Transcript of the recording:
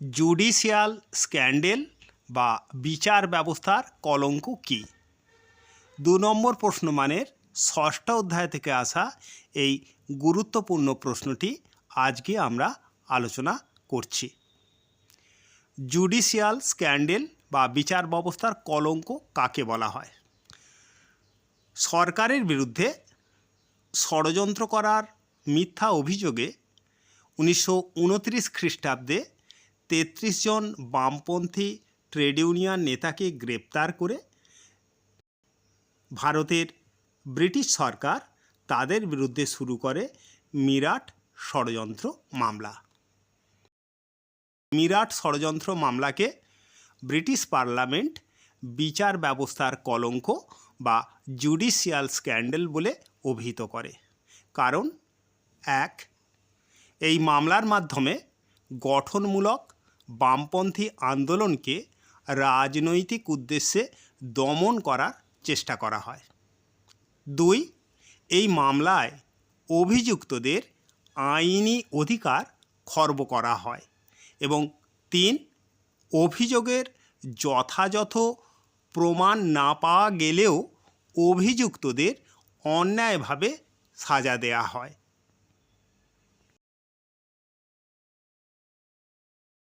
Judicial scandal বা বিচার ব্যবস্থার কলঙ্ক কী? দু নম্বর প্রশ্নমানের ষষ্ঠ অধ্যায় থেকে আসা এই গুরুত্বপূর্ণ প্রশ্নটি আজকে আমরা আলোচনা করছি। জুডিশিয়াল স্ক্যান্ডেল বা বিচার ব্যবস্থার কলঙ্ক কাকে বলা হয়? সরকারের বিরুদ্ধে ষড়যন্ত্র করার মিথ্যা অভিযোগে উনিশশো উনত্রিশ খ্রিস্টাব্দে তেত্রিশ জন বামপন্থী ট্রেড ইউনিয়ন নেতাকে গ্রেপ্তার করে ভারতের ব্রিটিশ সরকার তাদের বিরুদ্ধে শুরু করে মিরাট ষড়যন্ত্র মামলা। মিরাট ষড়যন্ত্র মামলাকে ব্রিটিশ পার্লামেন্ট বিচার ব্যবস্থার কলঙ্ক বা জুডিশিয়াল স্ক্যান্ডেল বলে অভিহিত করে। কারণ, এক, এই মামলার মাধ্যমে গঠনমূলক বামপন্থী আন্দোলনকে রাজনৈতিক উদ্দেশ্যে দমন করার চেষ্টা করা হয়। দুই, এই মামলায় অভিযুক্তদের আইনি অধিকার খর্ব করা হয় এবং তিন, অভিযোগের যথাযথ প্রমাণ না পাওয়া গেলেও অভিযুক্তদের অন্যায়ভাবে সাজা দেওয়া হয়।